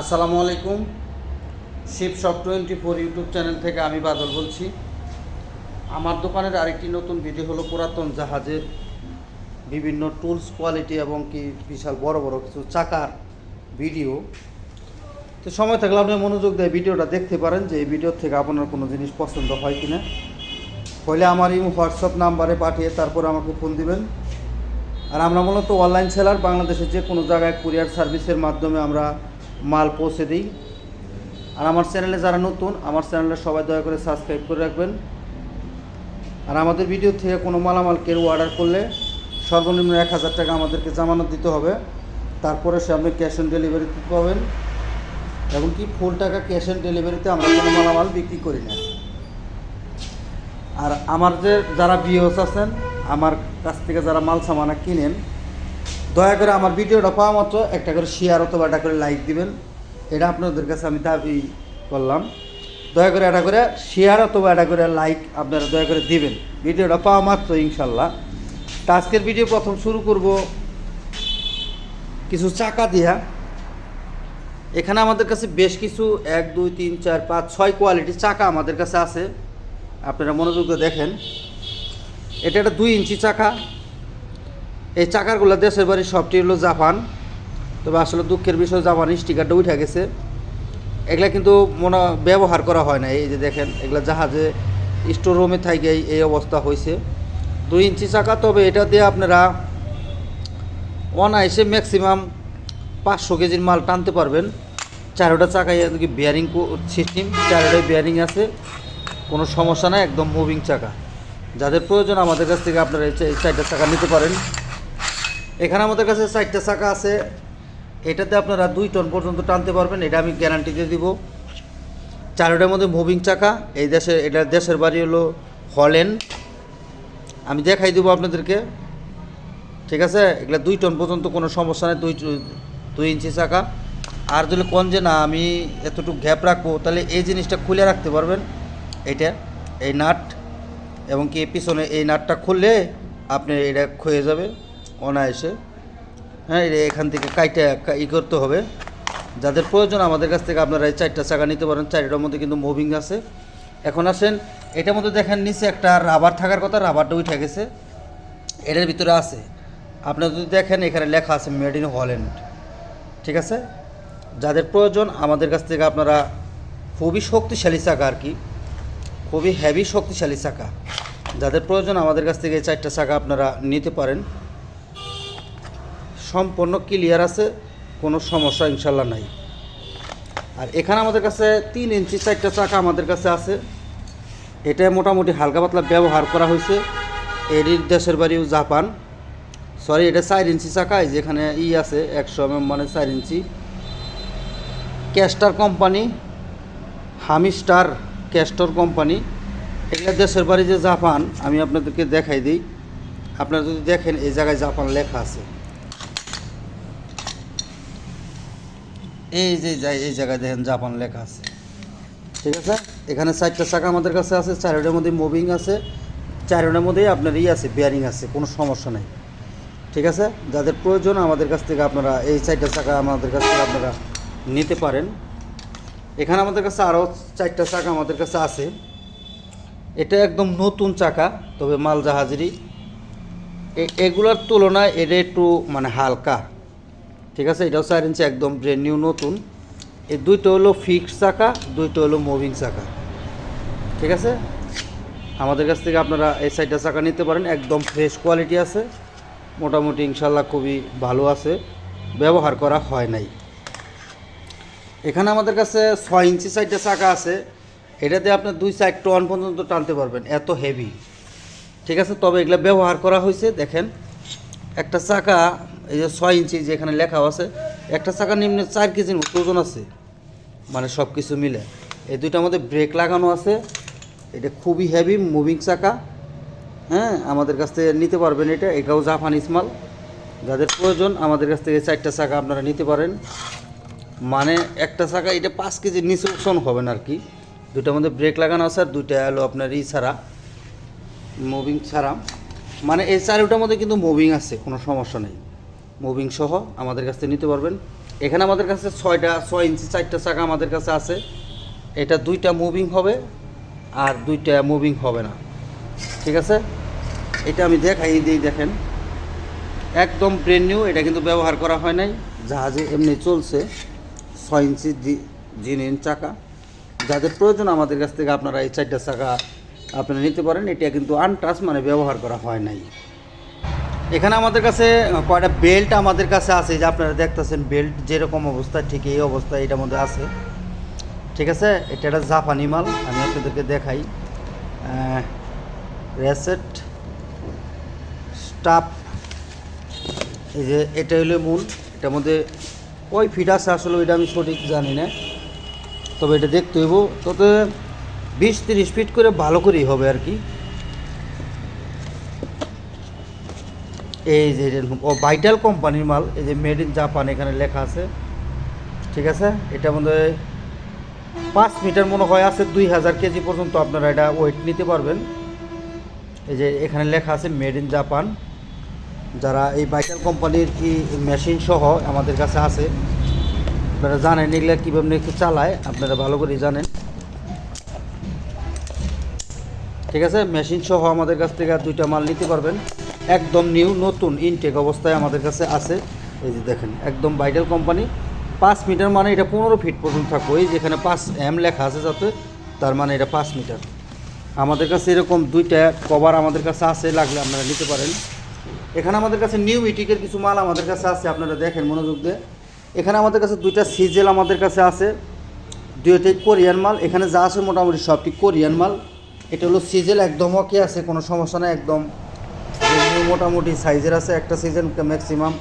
আসসালামু আলাইকুম। Shiv shop twenty four YouTube channel থেকে আমি বাদল বলছি। আমার দোকানের আরেকটি নতুন ভিডিও হলো পুরাতন জাহাজের বিভিন্ন টুলস কোয়ালিটি এবং কি বিশাল বড় বড় কিছু চাকার ভিডিও তো সময় থাকলে আপনি মনোযোগ দিয়ে ভিডিওটা দেখতে পারেন যে এই ভিডিও থেকে আপনার কোনো জিনিস পছন্দ হয় কি না হলে আমার এই হোয়াটসঅ্যাপ নাম্বারে পাঠিয়ে তারপর আমাকে ফোন দিবেন। আর আমরা মূলত অনলাইন সেলার বাংলাদেশের যে কোনো জায়গায় কুরিয়ার সার্ভিসের মাধ্যমে আমরা মাল পৌঁছে দিই। আর আমার চ্যানেলে যারা নতুন, আমার চ্যানেলে সবাই দয়া করে সাবস্ক্রাইব করে রাখবেন। আর আমাদের ভিডিও থেকে কোনো মালামাল কেউ অর্ডার করলে সর্বনিম্ন এক হাজার টাকা আমাদেরকে জামানত দিতে হবে। তারপরে সে আপনি ক্যাশ অন ডেলিভারিতে পাবেন। এবং কি ফুল টাকা ক্যাশ অন ডেলিভারিতে আমরা কোনো মালামাল বিক্রি করি না। আর আমার যে যারা বিওস আছেন, আমার কাছ থেকে যারা মাল সামানা কিনেন দয়া করে আমার ভিডিওটা পাওয়া মাত্র একটা করে শেয়ার অথবা একটা করে লাইক দিবেন। এটা আপনাদের কাছে আমি দাবি করলাম। দয়া করে এটা করে শেয়ার অথবা এটা করে লাইক আপনারা দয়া করে দিবেন। ভিডিওটা পাওয়া মাত্র ইনশাল্লাহ। তা আজকের ভিডিও প্রথম শুরু করব কিছু চাকা দিয়া। এখানে আমাদের কাছে বেশ কিছু এক, দুই, তিন, চার, পাঁচ, ছয় কোয়ালিটির চাকা আমাদের কাছে আছে। আপনারা মনোযোগ দেখেন। এটা একটা দুই ইঞ্চি চাকা। এই চাকারগুলো দেশের বাড়ি সবটি হলো জাপান। তবে আসলে দুঃখের বিষয়, জাপান স্টিকারটা উঠে গেছে। এগুলা কিন্তু মনে ব্যবহার করা হয় না, এই যে দেখেন, এগুলা জাহাজে স্টোর রুমে থাকে এই অবস্থা হয়েছে দুই ইঞ্চি চাকা, তবে এটা দিয়ে আপনারা অনায়াসে ম্যাক্সিমাম পাঁচশো কেজির মাল টানতে পারবেন। চারোটা চাকায় এদিকে বিয়ারিং সিস্টেম চারোটায় বিয়ারিং আছে। কোনো সমস্যা নাই, একদম মুভিং চাকা। যাদের প্রয়োজন আমাদের কাছ থেকে আপনারা এই চারটা চাকা নিতে পারেন। এখানে আমাদের কাছে চারটা চাকা আছে। এটাতে আপনারা দুই টন পর্যন্ত টানতে পারবেন, এটা আমি গ্যারান্টি দিয়ে দিব। চারোটার মধ্যে মুভিং চাকা, এই দেশে এটা দেশের বাড়ি হলো হল্যান্ড আমি দেখাই দেবো আপনাদেরকে। ঠিক আছে? এগুলো দুই টন পর্যন্ত কোনো সমস্যা নেই, দুই দুই ইঞ্চি চাকা। আর যদি কোন যে না, আমি এতটুকু গ্যাপ রাখব, তাহলে এই জিনিসটা খুলে রাখতে পারবেন। এইটা, এই নাট, এবং কি পিছনে এই নাটটা খুললে আপনি এটা ক্ষয়ে যাবে। অনায়াসে। হ্যাঁ এখান থেকে কাইটা ই করতে হবে। যাদের প্রয়োজন আমাদের কাছ থেকে আপনারা এই চারটা চাকা নিতে পারেন। চারটার মধ্যে কিন্তু মুভিং আছে। এখন আসেন, এটার মধ্যে দেখেন নিচে একটা রাবার থাকার কথা রাবারটা উঠে গেছে। এটার ভিতরে আছে। আপনারা যদি দেখেন, এখানে লেখা আছে মেড ইন হল্যান্ড ঠিক আছে? যাদের প্রয়োজন আমাদের কাছ থেকে আপনারা খুবই শক্তিশালী চাকা আর কি, খুবই হেভি শক্তিশালী চাকা। যাদের প্রয়োজন আমাদের কাছ থেকে এই চারটা চাকা আপনারা নিতে পারেন। সম্পূর্ণ ক্লিয়ার আছে, কোনো সমস্যা ইনশাল্লাহ নাই। আর এখানে আমাদের কাছে তিন ইঞ্চি চারটা চাকা আমাদের কাছে আছে। এটা মোটামুটি হালকা পাতলা ব্যবহার করা হয়েছে। এটির দেশের বাড়িও জাপান। সরি এটা চার ইঞ্চি চাকা, এই যেখানে ই আছে, একশো এম মানে চার ইঞ্চি। ক্যাস্টার কোম্পানি হামিস্টার ক্যাস্টর কোম্পানি এগুলো দেশের বাড়ি যে জাপান, আমি আপনাদেরকে দেখাই দিই। আপনারা যদি দেখেন, এই জায়গায় জাপান লেখা আছে। এই যে, যাই, এই জায়গায় দেখেন জাপান লেখা আছে। ঠিক আছে? এখানে চারটা চাকা আমাদের কাছে আছে, চারোটার মধ্যে মুভিং আছে, চারোটার মধ্যেই আপনার ই আছে বিয়ারিং আছে, কোনো সমস্যা নেই। ঠিক আছে? যাদের প্রয়োজন আমাদের কাছ থেকে আপনারা এই চারটা চাকা আমাদের কাছ থেকে আপনারা নিতে পারেন। এখানে আমাদের কাছে আরও চারটা চাকা আমাদের কাছে আছে। এটা একদম নতুন চাকা, তবে মাল জাহাজেরই। এ- এগুলোর তুলনায় এটা একটু মানে হালকা। ঠিক আছে? এটাও চার ইঞ্চি, একদম ব্র্যান্ড নিউ নতুন। এই দুইটা হলো ফিক্সড চাকা, দুইটা হলো মুভিং চাকা। ঠিক আছে? আমাদের কাছ থেকে আপনারা এই সাইডটা চাকা নিতে পারেন, একদম ফ্রেশ কোয়ালিটি আছে। মোটামুটি ইনশাল্লাহ খুবই ভালো আছে। ব্যবহার করা হয় নাই। এখানে আমাদের কাছে ছয় ইঞ্চি সাইডটা চাকা আছে। এটাতে আপনার দুই সাইড টন পর্যন্ত টানতে পারবেন, এত হেভি ঠিক আছে? তবে এগুলো ব্যবহার করা হয়েছে, দেখেন। একটা চাকা এই যে ছয় ইঞ্চি যেখানে লেখা আছে, একটা চাকা নিম্নে চার কেজির মতো ওজন আছে। মানে সব কিছু মিলে। এই দুইটার মধ্যে ব্রেক লাগানো আছে। এটা খুবই হেভি মুভিং চাকা। হ্যাঁ আমাদের কাছ থেকে নিতে পারবেন এটা। এটাও জাপানিজ মাল। যাদের প্রয়োজন, আমাদের কাছ থেকে চারটা চাকা আপনারা নিতে পারেন। মানে একটা চাকা এটা পাঁচ কেজির নিচে ওজন হবে না আর কি। দুইটার মধ্যে ব্রেক লাগানো আছে আর দুইটা হলো আপনার ই ছাড়া। মুভিং ছাড়া। মানে এই চারোটার মধ্যে কিন্তু মুভিং আছে, কোনো সমস্যা নেই। মুভিং সহ আমাদের কাছ থেকে নিতে পারবেন। এখানে আমাদের কাছে ছয়টা, ছয় ইঞ্চি চারটা চাকা আমাদের কাছে আছে। এটা দুইটা মুভিং হবে আর দুইটা মুভিং হবে না। ঠিক আছে? এটা আমি দেখাই দিই, দেখেন। একদম ব্রেন নিউ এটা কিন্তু ব্যবহার করা হয় নাই। জাহাজে এমনি চলছে। ছয় ইঞ্চি জিনিস চাকা। যাদের প্রয়োজন আমাদের কাছ থেকে আপনারা এই চারটা চাকা আপনারা নিতে পারেন। এটা কিন্তু আনটাচ মানে ব্যবহার করা হয় নাই। এখানে আমাদের কাছে কয়টা বেল্ট আমাদের কাছে আছে যে আপনারা দেখতেছেন বেল্ট যেরকম অবস্থা, ঠিক এই অবস্থা এটার মধ্যে আছে। ঠিক আছে? এটা একটা জাপানি মাল, আমি আপনাদেরকে দেখাই। রেসেট স্টাফ এই যে এটা হলো মূল, এটার মধ্যে কয় ফিট আছে আসলে ওইটা আমি সঠিক জানি না। তবে এটা দেখতে হইব তবে বিশ তিরিশ ফিট করে ভালো করেই হবে আর কি। এই যে ও ভাইটাল কোম্পানির মাল, এই যে মেড ইন জাপান এখানে লেখা আছে। ঠিক আছে? এটার মধ্যে পাঁচ মিটার মনে হয় আছে, দুই হাজার কেজি পর্যন্ত আপনারা এটা ওয়েট নিতে পারবেন। এই যে এখানে লেখা আছে মেড ইন জাপান যারা এই ভাইটাল কোম্পানির কি মেশিন সহ আমাদের কাছে আছে, আপনারা জানেন এগুলো কীভাবে চালায়, আপনারা ভালো করে জানেন। ঠিক আছে? মেশিন সহ আমাদের কাছ থেকে দুইটা মাল নিতে পারবেন। একদম নিউ নতুন ইনটেক অবস্থায় আমাদের কাছে আছে। এই যে দেখেন, একদম ভাইটাল কোম্পানি পাঁচ মিটার মানে এটা পনেরো ফিট পর্যন্ত থাকবে। এই যেখানে পাঁচ এম লেখা আছে যাতে, তার মানে এটা পাঁচ মিটার আমাদের কাছে এরকম দুইটা কভার আমাদের কাছে আছে, লাগলে আপনারা নিতে পারেন। এখানে আমাদের কাছে নিউ ইটিকের কিছু মাল আমাদের কাছে আছে, আপনারা দেখেন মনোযোগ দিয়ে। এখানে আমাদের কাছে দুইটা সিজেল আমাদের কাছে আছে। দুইটাই কোরিয়ান মাল। এখানে যা আছে মোটামুটি সবটি কোরিয়ান মাল। এটা হলো সিজেল, একদম ওকে আছে, কোনো সমস্যা নেই, একদম মোটামুটি সাইজের আছে, একটা সিজন ম্যাক্সিমাম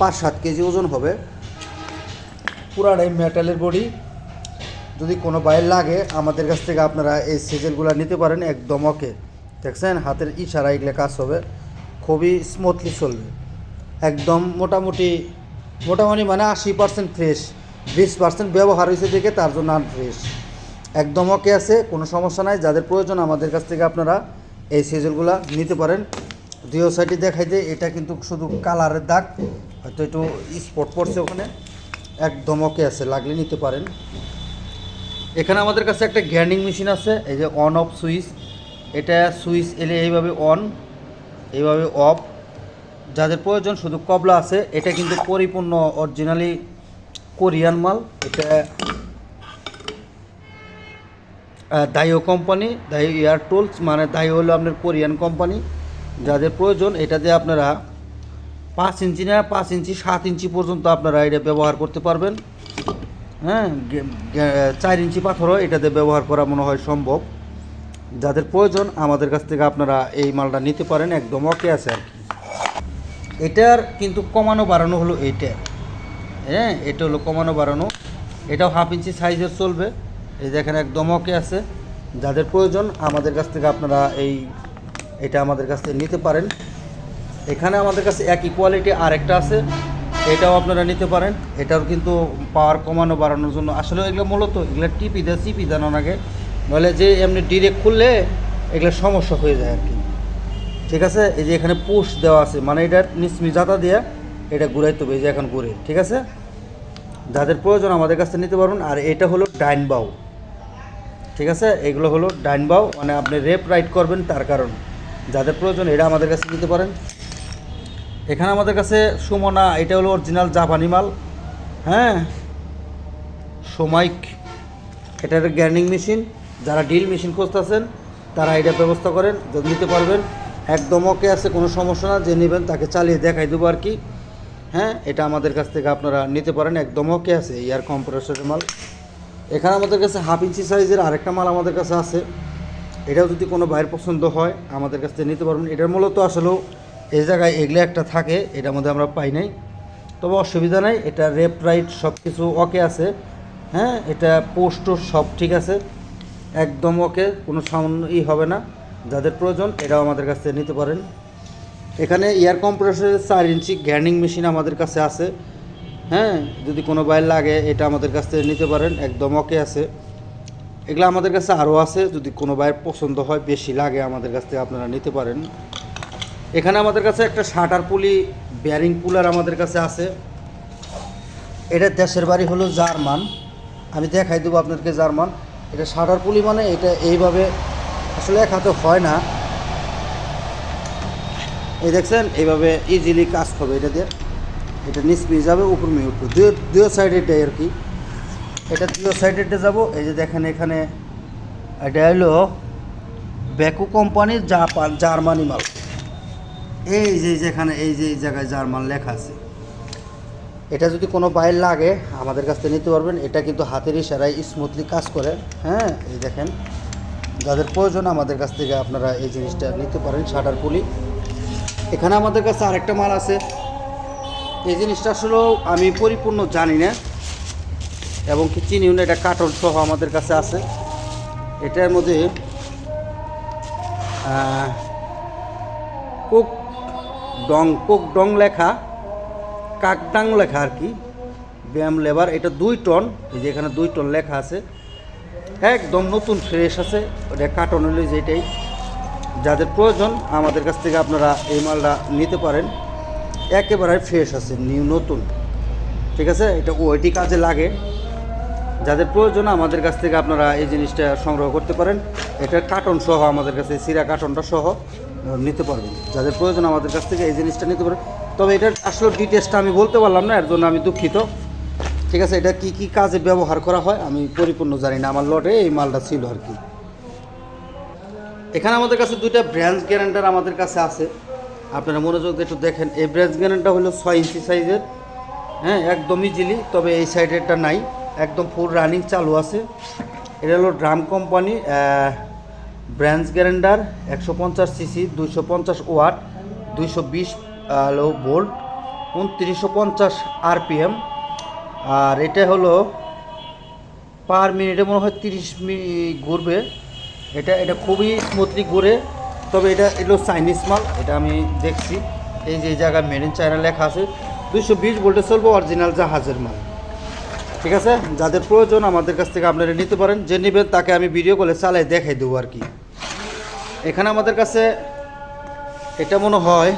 পাঁচ সাত কেজি ওজন হবে। পুরাটাই মেটালের বডি, যদি কোনো বাইর লাগে, আমাদের কাছ থেকে আপনারা এই সিজেলগুলো নিতে পারেন, একদম ওকে দেখছেন, হাতের ইশারা এগুলো কাজ হবে, খুবই স্মুথলি চলবে। একদম মোটামুটি মোটামুটি মানে আশি পার্সেন্ট ফ্রেশ বিশ পার্সেন্ট ব্যবহার হয়েছে দেখে তার জন্য আনফ্রেশ একদম ওকে আছে, কোনো সমস্যা নাই, যাদের প্রয়োজন আমাদের কাছ থেকে আপনারা এই সিজলগুলো নিতে পারেন। দুই সাইডে দেখাই যে এটা কিন্তু শুধু কালারের দাগ, হয়তো একটু স্পট পড়ছে ওখানে। একদম ওকে আছে, লাগলে নিতে পারেন। এখানে আমাদের কাছে একটা গ্যান্ডিং মেশিন আছে, এই যে অন অফ সুইচ এটা সুইচ এলে এইভাবে অন এইভাবে অফ যাদের প্রয়োজন শুধু কবলা আছে, এটা কিন্তু পরিপূর্ণ অরিজিনালি কোরিয়ান মাল। এটা দাইও কোম্পানি দাইও এয়ার টুলস মানে দাইও হলো আপনার কোরিয়ান কোম্পানি যাদের প্রয়োজন, এটা দিয়ে আপনারা পাঁচ ইঞ্চি না, পাঁচ ইঞ্চি, সাত ইঞ্চি পর্যন্ত আপনারা এটা ব্যবহার করতে পারবেন। হ্যাঁ চার ইঞ্চি পাথরও এটাতে ব্যবহার করা মনে হয় সম্ভব। যাদের প্রয়োজন, আমাদের কাছ থেকে আপনারা এই মালটা নিতে পারেন, একদম ওকে আছে আর কি। এটার কিন্তু কমানো বাড়ানো হলো এইটা। হ্যাঁ এটা হলো কমানো বাড়ানো। এটাও হাফ ইঞ্চি সাইজের চলবে। এই দেখেন, একদম ওকে আছে। যাদের প্রয়োজন, আমাদের কাছ থেকে আপনারা এই এটা আমাদের কাছ থেকে নিতে পারেন। এখানে আমাদের কাছে একই কোয়ালিটি আরেকটা আছে, এটাও আপনারা নিতে পারেন। এটাও কিন্তু পাওয়ার কমানো, বাড়ানোর জন্য। আসলে এগুলো মূলত, এগুলো টিপি দেয় চিপি দেন ওনাকে নইলে যে এমনি ডিরেক্ট খুললে এগুলো সমস্যা হয়ে যায় আর কি ঠিক আছে? এই যে এখানে পুশ দেওয়া আছে মানে এটা নিসমি জাতা দিয়ে এটা ঘুরাইতে হবে, এই যে এখন ঘুরে। ঠিক আছে? যাদের প্রয়োজন আমাদের কাছ নিতে পারবেন। আর এটা হলো ডাইন বাউ। ঠিক আছে? এগুলো হলো ডাইন বাউ মানে আপনি রেপ রাইড করবেন তার কারণ। যাদের প্রয়োজন এটা আমাদের কাছে নিতে পারেন। এখানে আমাদের কাছে সুমনা, এটা হলো অরিজিনাল জাপানি মাল। হ্যাঁ? সোমাইক এটা একটা মেশিন। যারা ডিল মেশিন খুঁজতেছেন, তারা এটা ব্যবস্থা করেন, যদি নিতে পারবেন। একদম ওকে আছে, কোনো সমস্যা না, যে নেবেন তাকে চালিয়ে দেখাই দেবো আর কি। হ্যাঁ? এটা আমাদের কাছ থেকে আপনারা নিতে পারেন, একদম ওকে আছে এয়ার কম্প্রেসরের মাল। এখানে আমাদের কাছে হাফ ইঞ্চি সাইজের আরেকটা মাল আমাদের কাছে আছে। এটাও যদি কোনো বাইরের পছন্দ হয়, আমাদের কাছ থেকে নিতে পারবেন। এটার মূলত আসলেও এই জায়গায় এগুলো একটা থাকে, এটার মধ্যে আমরা পাই নাই। তবে অসুবিধা নাই, এটা রেপ, রাইট সব কিছু ওকে আছে। হ্যাঁ এটা পোস্ট সব ঠিক আছে। একদম ওকে, কোনো সামান্য ই হবে না। যাদের প্রয়োজন এটাও আমাদের কাছ থেকে নিতে পারেন। এখানে এয়ার কম্প্রেসরের চার ইঞ্চি গ্যান্ডিং মেশিন আমাদের কাছে আছে। হ্যাঁ যদি কোনো বাইর লাগে, এটা আমাদের কাছ থেকে নিতে পারেন। একদম ওকে আছে। এগুলো আমাদের কাছে আরও আছে, যদি কোনো বাইর পছন্দ হয়, বেশি লাগে আমাদের কাছ থেকে আপনারা নিতে পারেন। এখানে আমাদের কাছে একটা শাটার পুলি বেয়ারিং পুলার আমাদের কাছে আছে। এটা দেশের বাড়ি হলো জার্মান। আমি দেখাই দেবো আপনাদেরকে জার্মান। এটা শাটার পুলি মানে এটা এইভাবে আসলে এক হাতে হয় না। এই দেখছেন, এইভাবে ইজিলি কাজ হবে এটা দিয়ে। এটা নিচ মিয়ে যাবে, উপর মিয়ে উঠবে। দুই দুই সাইডেরটাই আর কি। এটা দুই সাইডেরটা যাব। এই যে দেখেন এখানে এটা হলো ব্যাকু কোম্পানির জাপান, জার্মানি মাল। এই যে যেখানে, এই যে এই জায়গায় জার্মান লেখা আছে। এটা যদি কোনো বাইর লাগে, আমাদের কাছ থেকে নিতে পারবেন। এটা কিন্তু হাতের ইশারায় স্মুথলি কাজ করে। হ্যাঁ এই দেখেন। যাদের প্রয়োজন আমাদের কাছ থেকে আপনারা এই জিনিসটা নিতে পারেন, শাটার পুলি। এখানে আমাদের কাছে আরেকটা মাল আছে। এই জিনিসটা আসলেও আমি পরিপূর্ণ জানি না। এবং কি চিনি এটা কার্টন সহ আমাদের কাছে আছে। এটার মধ্যে কোক ডং কোক ডং লেখা কাকডাং লেখা আর কি, ব্যায়াম লেবার। এটা দুই টন, এই যে এখানে দুই টন লেখা আছে। একদম নতুন, ফ্রেশ আছে। ওটা কার্টন হলো যেটাই যাদের প্রয়োজন, আমাদের কাছ থেকে আপনারা এই মালটা নিতে পারেন। একেবারে ফ্রেশ আছে, নিউ, নতুন। ঠিক আছে? এটা ওইটি কাজে লাগে। যাদের প্রয়োজন, আমাদের কাছ থেকে আপনারা এই জিনিসটা সংগ্রহ করতে পারেন। এটা কার্টন সহ আমাদের কাছে সিরা কার্টনটা সহ নিতে পারবেন। যাদের প্রয়োজন, আমাদের কাছ থেকে এই জিনিসটা নিতে পারবেন। তবে এটার আসলে ডিটেলসটা আমি বলতে পারলাম না, এর জন্য আমি দুঃখিত। ঠিক আছে, এটা কি কি কাজে ব্যবহার করা হয়, আমি পরিপূর্ণ জানি না। আমার লটে এই মালটা ছিল আর কি। এখানে আমাদের কাছে দুইটা ব্রাঞ্চ গ্যারান্টার আমাদের কাছে আছে। আপনারা মনোযোগ একটু দেখেন। এই ব্রাঞ্চ গ্যারান্টার হলো ছয় ইঞ্চি সাইজের হ্যাঁ একদমই জিলি তবে এই সাইডেরটা নাই। একদম ফুল রানিং চালু আছে। এটা হলো ড্রাম কোম্পানি ব্রাঞ্চ গ্যারেন্ডার একশো পঞ্চাশ সিসি দুইশো পঞ্চাশ ওয়াট দুইশো বিশ হলো ভোল্ট উনত্রিশশো পঞ্চাশ আরপিএম আর এটা হলো পার মিনিটে মনে হয় তিরিশ মিনিট ঘুরবে। এটা এটা খুবই স্মুথলি ঘুরে, তবে এটা এগুলো চাইনিজ মাল, এটা আমি দেখছি। এই যে জায়গায় মেড ইন চায়না লেখা আছে। দুইশো বিশ ভোল্টে চলবে অরিজিনাল জাহাজের মাল। ঠিক আছে? যাদের প্রয়োজন আমাদের কাছ থেকে আপনারা নিতে পারেন। যে নেবেন তাকে আমি ভিডিও কলে চালাই দেখাই দেবো আর কি। এখানে আমাদের কাছে এটা মনে হয়,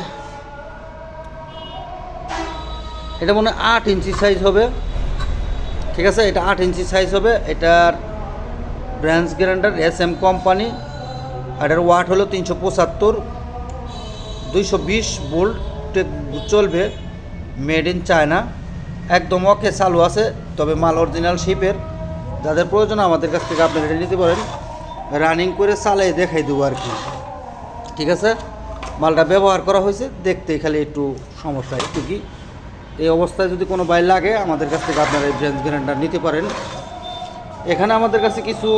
এটা মনে হয় আট ইঞ্চি সাইজ হবে। ঠিক আছে? এটা আট ইঞ্চি সাইজ হবে। এটার ব্রাঞ্চ গ্যারান্ডার এস এম কোম্পানি এটার ওয়াট হলো তিনশো পঁচাত্তর। দুইশো বিশ বোল্ট চলবে মেড ইন চায়না একদম ওকে চালু আছে, তবে মাল অরিজিনাল শিপের যাদের প্রয়োজন আমাদের কাছ থেকে আপনারা এটা নিতে পারেন। রানিং করে চালাই দেখাই দেবো আর কি। ঠিক আছে? মালটা ব্যবহার করা হয়েছে দেখতে খালি একটু সমস্যা, একটু কি? এই অবস্থায় যদি কোনো বাইর লাগে, আমাদের কাছ থেকে আপনারা এই ব্রেঞ্চ গ্যারান্টার নিতে পারেন। এখানে আমাদের কাছে কিছু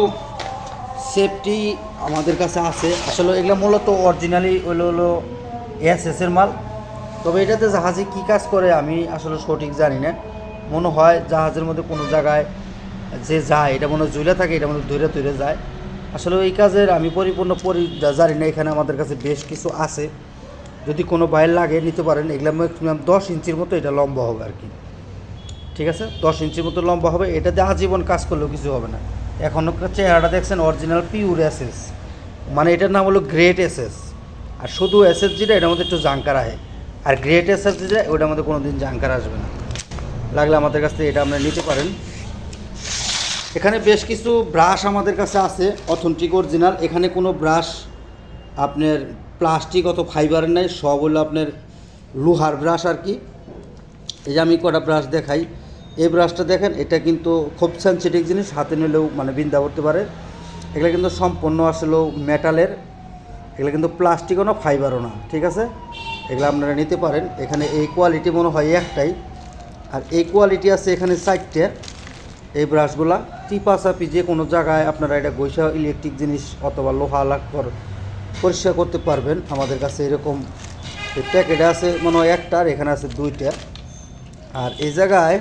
সেফটি আমাদের কাছে আছে। আসলে এগুলো মূলত অরিজিনালি হলো হলো এস এর মাল। তবে এটাতে জাহাজে কী কাজ করে আমি আসলে সঠিক জানি না। মনে হয় জাহাজের মধ্যে কোনো জায়গায় যে যায়, এটা মনে হয় জুলে থাকে, এটা মনে দূরে দূরে যায়। আসলে এই কাজের আমি পরিপূর্ণ পরি জানি না, এখানে আমাদের কাছে বেশ কিছু আছে। যদি কোনো বাইর লাগে, নিতে পারেন। এগুলো ম্যাক্সিমাম দশ ইঞ্চির মতো এটা লম্বা হবে আর কি। ঠিক আছে? দশ ইঞ্চির মতো লম্বা হবে। এটাতে আজীবন কাজ করলেও কিছু হবে না। এখন চেহারাটা দেখছেন অরিজিনাল পিউর এসএস মানে এটার নাম হলো গ্রেট এসএস আর শুধু এসএস যেটা এটার মধ্যে একটু জাঙ্কার আহে। আর গ্রেট এসএস যেটা ওটার মধ্যে কোনো দিন জাঙ্কার আসবে না। লাগলে আমাদের কাছ থেকে এটা আপনারা নিতে পারেন। এখানে বেশ কিছু ব্রাশ আমাদের কাছে আছে অথেন্টিক অরিজিনাল এখানে কোনো ব্রাশ আপনার প্লাস্টিক অত ফাইবারের নাই, সব হলো আপনার লোহার ব্রাশ আর কি। এই যে আমি কটা ব্রাশ দেখাই, এই ব্রাশটা দেখেন, এটা কিন্তু খুব সেন্সিটিভ জিনিস, হাতে নিলেও মানে বিন্দা করতে পারে। এগুলো কিন্তু সম্পূর্ণ আসলেও মেটালের এগুলো কিন্তু প্লাস্টিকও না ফাইবারও না, ঠিক আছে? এগুলো আপনারা নিতে পারেন। এখানে এই কোয়ালিটি মনে হয় একটাই। আর এই কোয়ালিটি আছে এখানে চারটে। এই ব্রাশগুলা টিপা চাপি যে কোনো জায়গায় আপনারা এটা গৈসা ইলেকট্রিক জিনিস অথবা লোহা লাকর পরিষ্কার করতে পারবেন। আমাদের কাছে এরকম প্যাকেটে আছে মনে হয় একটা আর এখানে আছে দুইটা। আর এই জায়গায়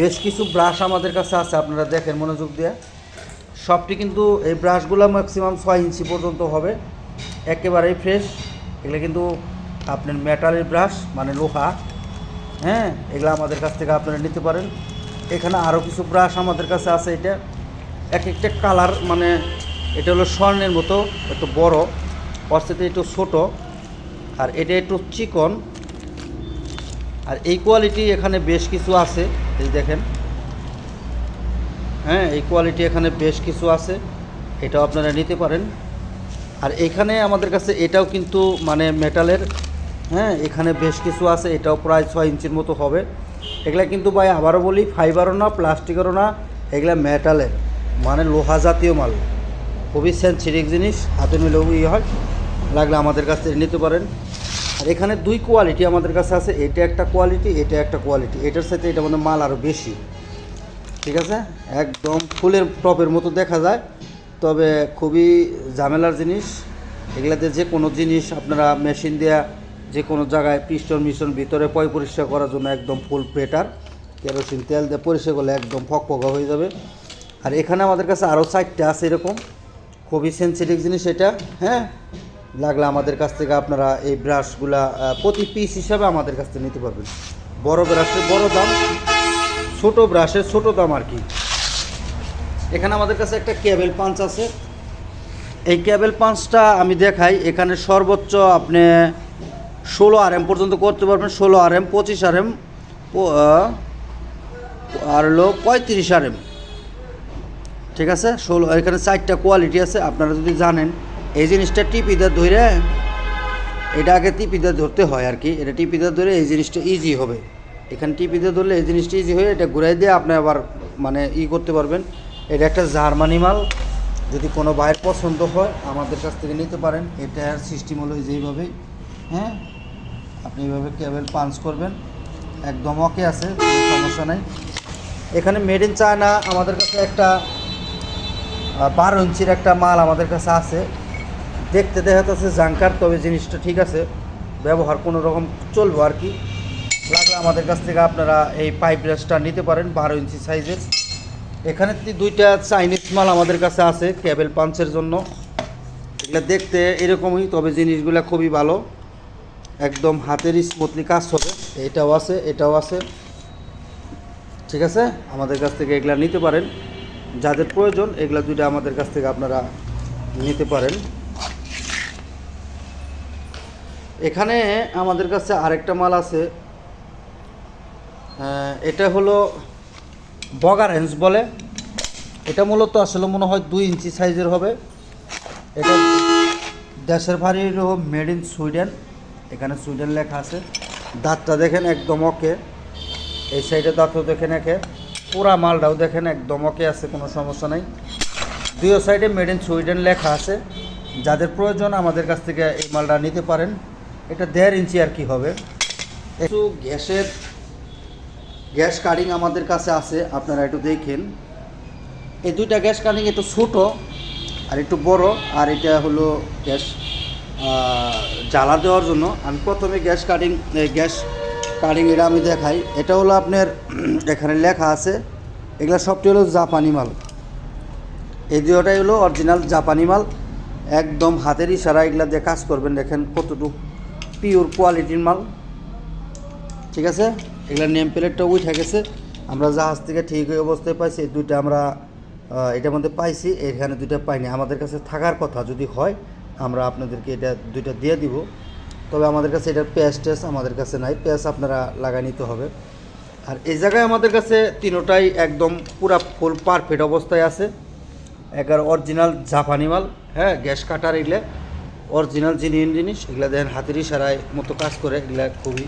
বেশ কিছু ব্রাশ আমাদের কাছে আছে, আপনারা দেখেন মনোযোগ দিয়ে। সবটি কিন্তু এই ব্রাশগুলো ম্যাক্সিমাম ছয় ইঞ্চি পর্যন্ত হবে। একেবারেই ফ্রেশ এগুলো কিন্তু আপনার মেটালের ব্রাশ মানে লোহা হ্যাঁ? এগুলো আমাদের কাছ থেকে আপনারা নিতে পারেন। এখানে আরও কিছু ব্রাশ আমাদের কাছে আছে এটা। এক একটা কালার মানে এটা হলো স্বর্ণের মতো, একটু বড়, অর্থাৎ একটু ছোটো, আর এটা একটু চিকন। আর এই কোয়ালিটি এখানে বেশ কিছু আছে, এই দেখেন। হ্যাঁ এই কোয়ালিটি এখানে বেশ কিছু আছে, এটাও আপনারা নিতে পারেন। আর এখানে আমাদের কাছে এটাও কিন্তু মানে মেটালের হ্যাঁ এখানে বেশ কিছু আছে, এটাও প্রায় ছয় ইঞ্চির মতো হবে। এগুলা কিন্তু ভাই আবারও বলি ফাইবারও না প্লাস্টিকেরও না, এগুলা মেটালের মানে লোহা জাতীয় মাল। খুবই সেন্সিটিভ জিনিস, হাতে নিলেও ইয়ে হয়, লাগলে আমাদের কাছ থেকে নিতে পারেন। আর এখানে দুই কোয়ালিটি আমাদের কাছে আছে, এটা একটা কোয়ালিটি এটা একটা কোয়ালিটি এটার সাথে এটা মানে মাল আরও বেশি। ঠিক আছে? একদম ফুলের টপের মতো দেখা যায়। তবে খুবই ঝামেলার জিনিস। এগুলাতে যে কোনো জিনিস আপনারা মেশিন দেয়া যে কোনো জায়গায় পিস্টন মিশন ভিতরে পয় পরিষ্কার করার জন্য একদম ফুল বেটার কেরোসিন তেল দিয়ে পরিষ্কার করলে একদম ফকফকা হয়ে যাবে। আর এখানে আমাদের কাছে আরও চারটে আছে এরকম। খুবই সেন্সিটিভ জিনিস এটা হ্যাঁ? লাগলে আমাদের কাছ থেকে আপনারা এই ব্রাশগুলা প্রতি পিস হিসাবে আমাদের কাছ থেকে নিতে পারবেন। বড় ব্রাশের বড় দাম, ছোট ব্রাশের ছোট দাম আর কি। এখানে আমাদের কাছে একটা কেবল পাঞ্চ আছে। এই কেবল পাঞ্চটা আমি দেখাই। এখানে সর্বোচ্চ আপনি ষোলো আর এম পর্যন্ত করতে পারবেন। ষোলো আর এম পঁচিশ আর এম আর হলো পঁয়ত্রিশ আর এম ঠিক আছে? ষোলো, এখানে চারটা কোয়ালিটি আছে, আপনারা যদি জানেন। এই জিনিসটা টিপিতে ধরে এটা আগে টিপিতে ধরতে হয় আর কি। এটা টিপিতে ধরে এই জিনিসটা ইজি হবে। এখানে টিপিতে ধরলে এই জিনিসটা ইজি হয়ে এটা ঘুরাই দিয়ে আপনি আবার মানে ই করতে পারবেন। এটা একটা জার্মানি মাল। যদি কোনো বাইরের পছন্দ হয়, আমাদের কাছ থেকে নিতে পারেন। এটার সিস্টেম হলো এই যে এইভাবেই হ্যাঁ? আপনি এইভাবে কেবল পাঞ্চ করবেন। একদম ওকে আছে, কোনো সমস্যা নাই। এখানে মেড ইন চায়না আমাদের কাছে একটা বারো ইঞ্চির একটা মাল আমাদের কাছে আছে। দেখতে দেখা যাচ্ছে জাঙ্কার তবে জিনিসটা ঠিক আছে। ব্যবহার কোনো রকম চলবো আর কি। লাগলে আমাদের কাছ থেকে আপনারা এই পাইপ ব্রাশটা নিতে পারেন, বারো ইঞ্চি সাইজের এখানে দুইটা চাইনিজ মাল আমাদের কাছে আছে কেবল পাঞ্চের জন্য। এগুলো দেখতে এরকমই, তবে জিনিসগুলো খুবই ভালো। একদম হাতের স্মুথলি কাজ হবে। এটাও আছে এটাও আছে। ঠিক আছে? আমাদের কাছ থেকে এগুলা নিতে পারেন। যাদের প্রয়োজন, এগুলা দুইটা আমাদের কাছ থেকে আপনারা নিতে পারেন। এখানে আমাদের কাছে আরেকটা মাল আছে। এটা হলো বগার হ্যান্স বলে। এটা মূলত আসলে মনে হয় দুই ইঞ্চি সাইজের হবে। এটা দেশের ভারীর মেড ইন সুইডেন এখানে সুইডেন লেখা আছে। দাঁতটা দেখেন একদম ওকে। এই সাইডে দাঁতও দেখেন একে। পুরা মালটাও দেখেন একদম ওকে আছে, কোনো সমস্যা নাই। দুই সাইডে মেড ইন সুইডেন লেখা আছে। যাদের প্রয়োজন আমাদের কাছ থেকে এই মালটা নিতে পারেন। এটা দেড় ইঞ্চি আর কি হবে। একটু গ্যাসের গ্যাস কাটিং আমাদের কাছে আছে, আপনারা একটু দেখেন। এই দুইটা গ্যাস কাটিং একটু ছোটো আর একটু বড়, আর এটা হলো গ্যাস জ্বালা দেওয়ার জন্য। আমি প্রথমে গ্যাস কাটিং গ্যাস কাটিং এটা আমি দেখাই। এটা হলো আপনার, এখানে লেখা আছে, এগুলো সবটি হলো জাপানি মাল। এই দুটোটাই হলো অরিজিনাল জাপানি মাল। একদম হাতের ইশারা এগুলা দিয়ে কাজ করবেন, দেখেন কতটুকু পিওর কোয়ালিটির মাল। ঠিক আছে? এগুলা নেম প্লেটটা উঠে গেছে। আমরা জাহাজ থেকে ঠিক ওই অবস্থায় পাইছি দুইটা আমরা এটার মধ্যে পাইছি, এখানে দুইটা পাইনি। আমাদের কাছে থাকার কথা যদি হয়, আমরা আপনাদেরকে এটা দুইটা দিয়ে দিব। তবে আমাদের কাছে এটার প্যাচ টেস আমাদের কাছে নাই প্যাচ আপনারা লাগাই নিতে হবে। আর এই জায়গায় আমাদের কাছে তিনোটাই একদম পুরা ফুল পারফেক্ট অবস্থায় আছে। এগারো অরিজিনাল জাপানি মাল হ্যাঁ গ্যাস কাটার এগুলো অরিজিনাল জিনিস জিনিস, এগুলো দেখেন হাতের ইশারায় মতো কাজ করে, এগুলো খুবই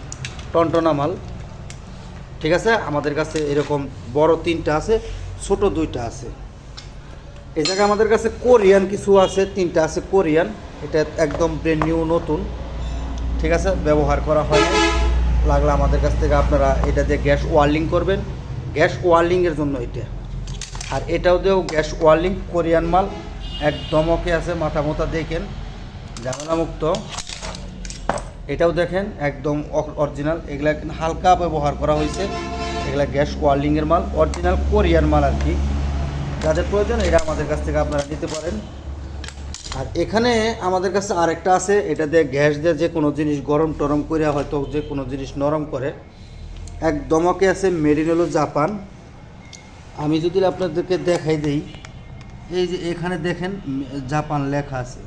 টনটনা মাল। ঠিক আছে? আমাদের কাছে এরকম বড় তিনটা আছে, ছোট দুইটা আছে। এই জায়গায় আমাদের কাছে কোরিয়ান কিছু আছে, তিনটা আছে কোরিয়ান। এটা একদম ব্র্যান্ড নিউ নতুন। ঠিক আছে? ব্যবহার করা হয়। লাগলে আমাদের কাছ থেকে আপনারা এটা দিয়ে গ্যাস ওয়ার্লিং করবেন। গ্যাস ওয়ার্লিংয়ের জন্য এটা। আর এটাও দিয়েও গ্যাস ওয়ার্লিং, কোরিয়ান মাল। একদম ওকে আছে, মাথা মোথা দেখেন। ঝামেলা মুক্ত এটাও দেখেন, একদম অরিজিনাল এগুলা হালকা ব্যবহার করা হয়েছে। এগুলা গ্যাস ওয়ার্লিংয়ের মাল অরিজিনাল কোরিয়ার মাল আর কি। যাদের প্রয়োজন, এটা আমাদের কাছ থেকে আপনারা নিতে পারেন। আর এখানে আমাদের কাছে আরেকটা আছে, এটা দিয়ে গ্যাস দিয়ে যে কোনো জিনিস গরম টরম করে হয়তো যে কোনো জিনিস নরম করে। একদমকে আছে মেরিন হলো জাপান। আমি যদি আপনাদেরকে দেখাই দেই, এই যে এখানে দেখেন জাপান লেখা আছে।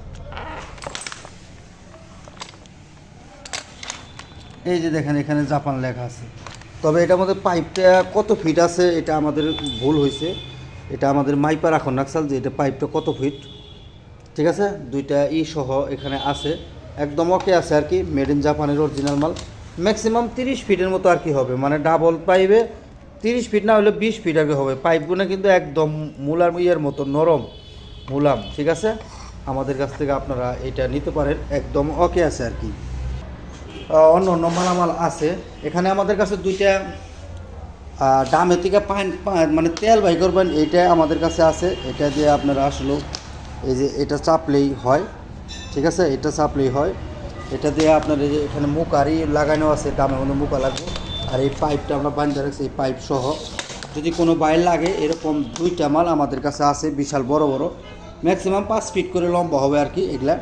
এই যে দেখেন, এখানে জাপান লেখা আছে। তবে এটার মধ্যে পাইপটা কত ফিট আছে, এটা আমাদের ভুল হয়েছে। এটা আমাদের মাইপা রাখুন রাখসাল যে এটা পাইপটা কত ফিট ঠিক আছে? দুইটা ই সহ এখানে আছে। একদম ওকে আছে আর কি মেড ইন জাপানের অরিজিনাল মাল। ম্যাক্সিমাম তিরিশ ফিটের মতো আর কি হবে। মানে ডাবল পাইপে তিরিশ ফিট না হলে বিশ ফিট কি হবে। পাইপগুলো কিন্তু একদম মূলার ইয়ের মতো, নরম মুলাম, ঠিক আছে? আমাদের কাছ থেকে আপনারা এটা নিতে পারেন। একদম ওকে আছে আর কি। অন্য অন্য মালামাল আছে। এখানে আমাদের কাছে দুইটা দামের থেকে পাইন মানে তেল বাই করবেন, এইটা আমাদের কাছে আছে। এটা দিয়ে আপনারা আসলে, এই যে এটা চাপলেই হয়, ঠিক আছে? এটা চাপলেই হয়। এটা দিয়ে আপনার এই যে এখানে মুখারি লাগানো আছে দামের মধ্যে মুখা লাগবে। আর এই পাইপটা আমরা বান্ধে রাখছি, এই পাইপ সহ। যদি কোনো বাইর লাগে, এরকম দুইটা মাল আমাদের কাছে আছে, বিশাল বড় বড়। ম্যাক্সিমাম পাঁচ ফিট করে লম্বা হবে আর কি এগুলা।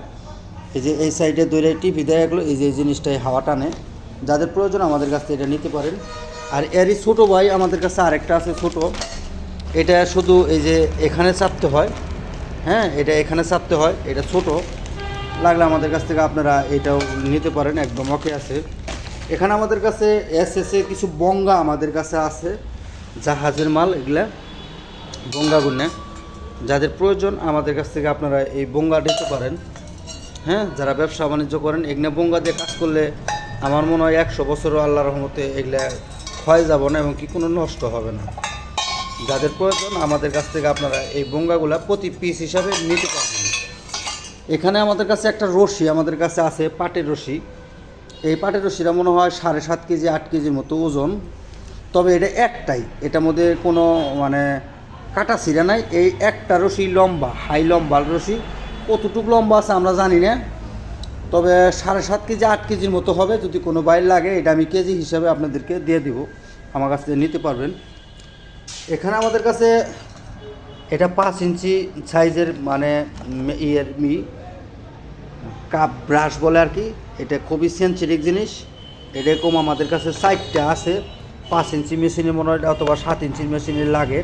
এই যে এই সাইডে দৈরে টিভি দেয় গেলো, এই যে এই জিনিসটাই হাওয়া টানে। যাদের প্রয়োজন আমাদের কাছ থেকে এটা নিতে পারেন। আর এরই ছোটো ভাই আমাদের কাছে আরেকটা আছে ছোট। এটা শুধু এই যে এখানে চাপতে হয়। হ্যাঁ এটা এখানে চাপতে হয়, এটা ছোট। লাগলে আমাদের কাছ থেকে আপনারা এটাও নিতে পারেন, একদম ওকে আছে। এখানে আমাদের কাছে এস এস কিছু বঙ্গা আমাদের কাছে আছে, জাহাজের মাল এগুলা, বঙ্গা গুনে যাদের প্রয়োজন আমাদের কাছ থেকে আপনারা এই বঙ্গা নিতে পারেন। হ্যাঁ যারা ব্যবসা বাণিজ্য করেন এগুলো বঙ্গা দিয়ে কাজ করলে আমার মনে হয় একশো বছরও আল্লাহ রহমতে এগুলা ক্ষয় যাব না এবং কি কোনো নষ্ট হবে না। যাদের প্রয়োজন, আমাদের কাছ থেকে আপনারা এই বঙ্গাগুলা প্রতি পিস হিসাবে নিতে পারবেন। এখানে আমাদের কাছে একটা রশি, আমাদের কাছে আছে পাটের রশি। এই পাটের রশিটা মনে হয় সাড়ে সাত কেজি, আট কেজির মতো ওজন। তবে এটা একটাই এটার মধ্যে কোনো মানে কাটা ছিঁড়া নাই। এই একটা রশি লম্বা, হাই লম্বা রশি। কতটুকু লম্বা আছে, আমরা জানি না। তবে সাড়ে সাত কেজি, আট কেজির মতো হবে, যদি কোনো বাইর লাগে, এটা আমি কেজি হিসাবে আপনাদেরকে দিয়ে দিব। আমার কাছ থেকে নিতে পারবেন। এখানে আমাদের কাছে এটা পাঁচ ইঞ্চি সাইজের মানে ইয়ের মি, কাপ ব্রাশ বলে আর কি। এটা খুবই সেন্সিটিভ জিনিস। এরকম আমাদের কাছে সাইডটা আছে, পাঁচ ইঞ্চি মেশিনের মনে হয়, অথবা সাত ইঞ্চির মেশিনের লাগে।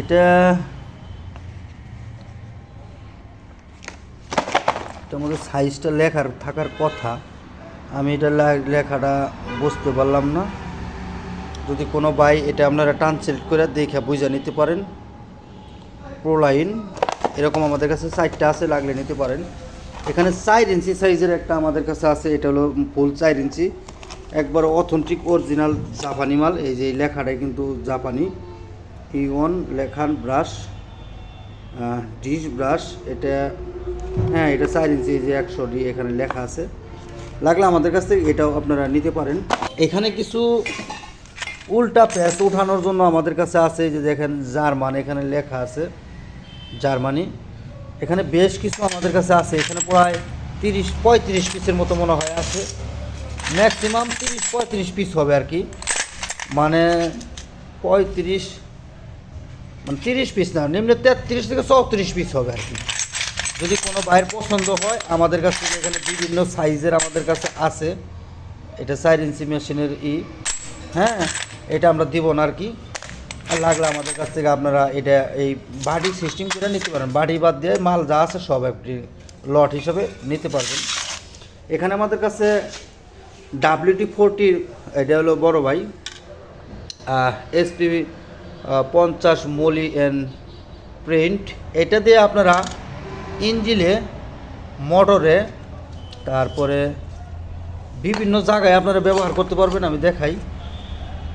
এটা এটার মধ্যে সাইজটা লেখার, থাকার কথা। আমি এটা লেখাটা বুঝতে পারলাম না। যদি কোনো বাই এটা আপনারা ট্রান্সলেট করে দেখে বুঝে নিতে পারেন। প্রোলাইন এরকম আমাদের কাছে চারটা আছে, লাগলে নিতে পারেন। এখানে চার ইঞ্চি সাইজের একটা আমাদের কাছে আছে, এটা হলো ফুল চার ইঞ্চি। একবার অথেন্টিক অরিজিনাল জাপানি মাল, এই যে এই লেখাটাই কিন্তু জাপানি। ইওন লেখান ব্রাশ ডিশ ব্রাশ এটা হ্যাঁ এটা চার ইঞ্চি যে একশো ডি এখানে লেখা আছে। লাগলে আমাদের কাছ থেকে এটাও আপনারা নিতে পারেন। এখানে কিছু উল্টা প্যাচ উঠানোর জন্য আমাদের কাছে আছে যে দেখেন, জার্মান, এখানে লেখা আছে, জার্মানি। এখানে বেশ কিছু আমাদের কাছে আছে, এখানে প্রায় তিরিশ, পঁয়ত্রিশ পিসের মতো মনে হয় আছে। ম্যাক্সিমাম তিরিশ, পঁয়ত্রিশ পিস হবে আর কি। মানে পঁয়ত্রিশ মানে তিরিশ পিস না, নিম্নে তেত্রিশ থেকে চৌত্রিশ পিস হবে আর কি। যদি কোনো বাইরের পছন্দ হয়, আমাদের কাছ এখানে বিভিন্ন সাইজের আমাদের কাছে আছে। এটা চার ইঞ্চি মেশিনের ই। হ্যাঁ এটা আমরা দিব না আর কি। আর লাগলে আমাদের কাছ থেকে আপনারা এটা, এই বাড়ি সিস্টেম করে নিতে পারেন। বাড়ি বাদ দিয়ে মাল যা আছে সব একটি লট হিসেবে নিতে পারবেন। এখানে আমাদের কাছে ডাব্লিউটি ফোরটির এটা হলো বড় ভাই। এসপি পঞ্চাশ মলি অ্যান্ড প্রিন্ট এটা দিয়ে আপনারা ইঞ্জিলে, মোটরে, তারপরে বিভিন্ন জায়গায় আপনারা ব্যবহার করতে পারবেন, আমি দেখাই।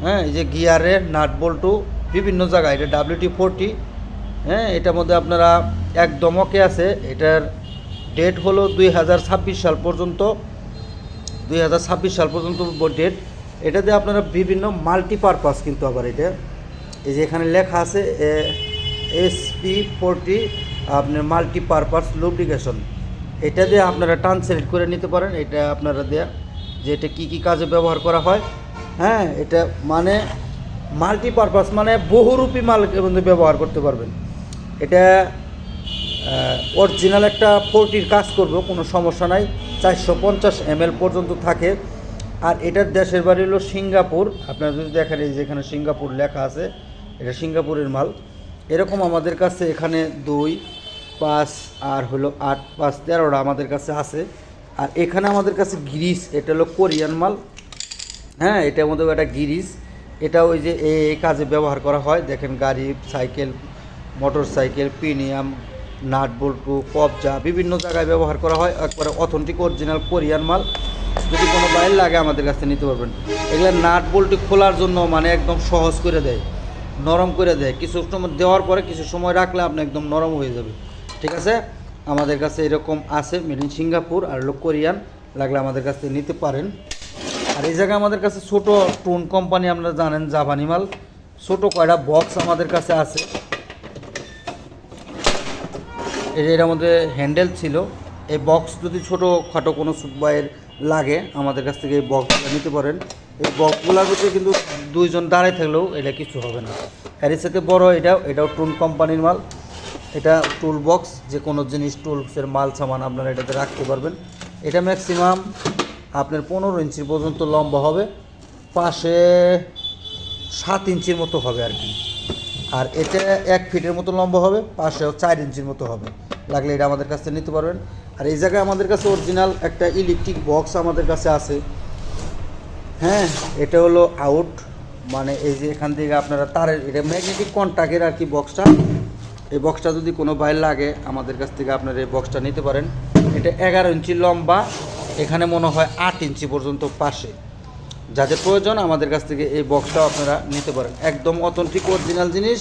হ্যাঁ এই যে গিয়ারে, নাট বল্টু, বিভিন্ন জায়গায়, এটা ডাব্লিউটি ফোরটি হ্যাঁ এটার মধ্যে আপনারা একদম ওকে আছে, এটার ডেট হলো দুই হাজার ছাব্বিশ সাল পর্যন্ত, দুই হাজার ছাব্বিশ সাল পর্যন্ত ডেট এটাতে আপনারা বিভিন্ন মাল্টিপারপাস কিন্তু আবার এটা। এই যে এখানে লেখা আছে এসপি ফোরটি আপনার মাল্টিপারপাস লুব্রিকেশন এটা দিয়ে আপনারা ট্রান্সলেট করে নিতে পারেন, এটা আপনারা দেয়া যে এটা কী কী কাজে ব্যবহার করা হয়। হ্যাঁ এটা মানে মাল্টিপারপাস মানে বহুরূপী মাল কিন্তু ব্যবহার করতে পারবেন। এটা অরিজিনাল একটা ফোরটির কাজ করবে, কোনো সমস্যা নাই। চারশো পঞ্চাশ এম পর্যন্ত থাকে। আর এটার দেশের বাড়ি হলো সিঙ্গাপুর। আপনারা যদি দেখেন এই যে এখানে সিঙ্গাপুর লেখা আছে, এটা সিঙ্গাপুরের মাল। এরকম আমাদের কাছে এখানে দুই পাঁচ আর হলো আট, পাঁচ তেরোটা আমাদের কাছে আছে। আর এখানে আমাদের কাছে গিরিস, এটা হলো কোরিয়ান মাল। হ্যাঁ এটার মধ্যে একটা গিরিস। এটা ওই যে এই কাজে ব্যবহার করা হয়। দেখেন গাড়ি, cycle, motorcycle premium nut বল্টু, কবজা বিভিন্ন জায়গায় ব্যবহার করা হয়। একবারে অথেন্টিক অরিজিনাল কোরিয়ান মাল। যদি কোনো বাইর লাগে আমাদের কাছে নিতে পারবেন। এগুলো নাট বল্টু খোলার জন্য মানে একদম সহজ করে দেয়, নরম করে দেয়। কিছু সময় দেওয়ার পরে কিছু সময় রাখলে আপনি একদম নরম হয়ে যাবে। ঠিক আছে? আমাদের কাছে এরকম আছে মেড ইন সিঙ্গাপুর আর হলো কোরিয়ান। লাগলে আমাদের কাছ থেকে নিতে পারেন। আর এই জায়গায় আমাদের কাছে ছোট টোন কোম্পানি, আপনারা জানেন, জাপানি মাল। ছোট কয়টা বক্স আমাদের কাছে আছে। এই এর মধ্যে হ্যান্ডেল ছিল। এই বক্স যদি ছোটো খাটো কোনো সুপায়ের লাগে, আমাদের কাছ থেকে এই বক্সগুলো নিতে পারেন। এই বক্সগুলোর ভিতরে কিন্তু দুইজন দাঁড়ায় থাকলেও এটা কিছু হবে না। এর সাথে বড় এটাও এটাও টুন কোম্পানির মাল। এটা টুল বক্স যে কোনো জিনিস টুলসের মাল, সামান আপনারা এটাতে রাখতে পারবেন। এটা ম্যাক্সিমাম আপনার পনেরো ইঞ্চি পর্যন্ত লম্বা হবে, পাশে সাত ইঞ্চির মতো হবে আর কি। আর এটা এক ফিটের মতো লম্বা হবে, পাশেও চার ইঞ্চির মতো হবে। লাগলে এটা আমাদের কাছে নিতে পারবেন। আর এই জায়গায় আমাদের কাছে অরিজিনাল একটা ইলেকট্রিক বক্স আমাদের কাছে আছে। হ্যাঁ এটা হলো আউট মানে এই যে এখান থেকে আপনারা তারের, এটা ম্যাগনেটিক কন্ট্যাক্টের আর কি বক্সটা এই বক্সটা যদি কোনো বাইর লাগে, আমাদের কাছ থেকে আপনারা এই বক্সটা নিতে পারেন। এটা এগারো ইঞ্চি লম্বা, এখানে মনে হয় আট ইঞ্চি পর্যন্ত পাশে। যাদের প্রয়োজন, আমাদের কাছ থেকে এই বক্সটাও আপনারা নিতে পারেন। একদম অথেন্টিক অরিজিনাল জিনিস,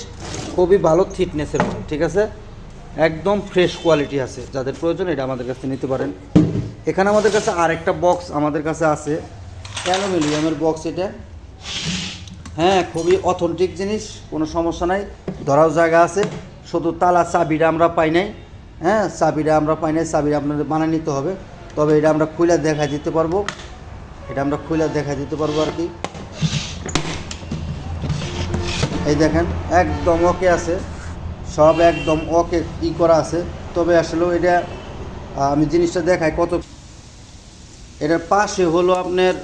খুবই ভালো থিকনেসের মাল ঠিক আছে? একদম ফ্রেশ কোয়ালিটি আছে। যাদের প্রয়োজন, এটা আমাদের কাছে নিতে পারেন। এখানে আমাদের কাছে আরেকটা বক্স আমাদের কাছে আছে। অ্যালুমিনিয়ামের বক্স এটা। হ্যাঁ খুবই অথেন্টিক জিনিস, কোনো সমস্যা নাই। ধরাও জায়গা আছে। শুধু তালা চাবিটা আমরা পাই নাই হ্যাঁ? চাবিটা আমরা পাই নাই, চাবিটা আপনাদের বানিয়ে নিতে হবে। তবে এটা আমরা খুলে দেখা দিতে পারব। এটা আমরা খুলে দেখা দিতে পারব আর কি। এই দেখেন, একদম ওকে আছে। সব একদম ওকে ই করা আছে। তবে আসলে এটা আমি জিনিসটা দেখাই কত। এটার পাশে হলো আপনার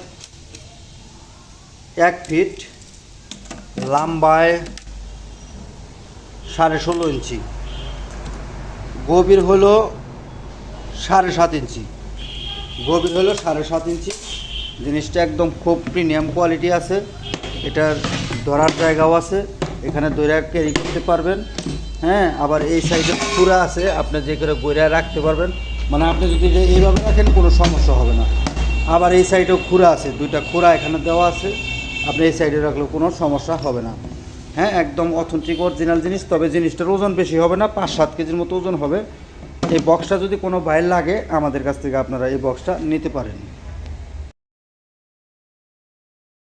এক ফিট, লম্বায় সাড়ে ষোলো ইঞ্চি। গভীর হলো সাড়ে সাত ইঞ্চি। গভীর হলো সাড়ে সাত ইঞ্চি। জিনিসটা একদম খুব প্রিমিয়াম কোয়ালিটি আছে। এটার ধরার জায়গাও আছে। এখানে দইরা ক্যারি করতে পারবেন। হ্যাঁ আবার এই সাইডে খুঁড়া আছে। আপনি যে করে বইরা রাখতে পারবেন। মানে আপনি যদি এইভাবে রাখেন, কোনো সমস্যা হবে না। আবার এই সাইডেও খুঁড়া আছে। দুইটা খুঁড়া এখানে দেওয়া আছে। আপনি এই সাইডে রাখলেও কোনো সমস্যা হবে না। হ্যাঁ একদম অথেন্টিক অরিজিনাল জিনিস, তবে জিনিসটার ওজন বেশি হবে না, পাঁচ সাত কেজির মতো ওজন হবে। এই বক্সটা যদি কোনো বাইর লাগে, আমাদের কাছ থেকে আপনারা এই বক্সটা নিতে পারেন।